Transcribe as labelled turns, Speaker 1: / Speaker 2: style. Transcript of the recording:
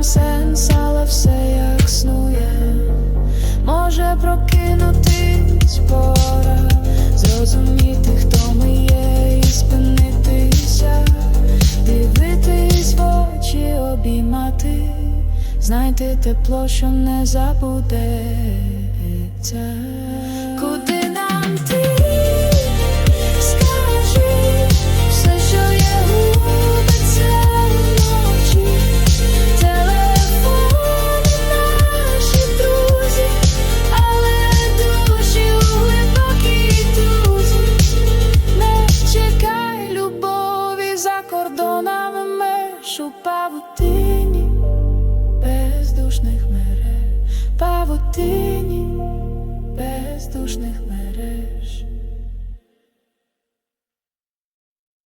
Speaker 1: шукаєм сенс, але все як снує, може прокинутись пора, зрозуміти, хто ми є, і спинитися, дивитись в очі, обіймати, знайти тепло, що не забудеться. душу павутині, бездушних мереж, павутині, бездушних мереж.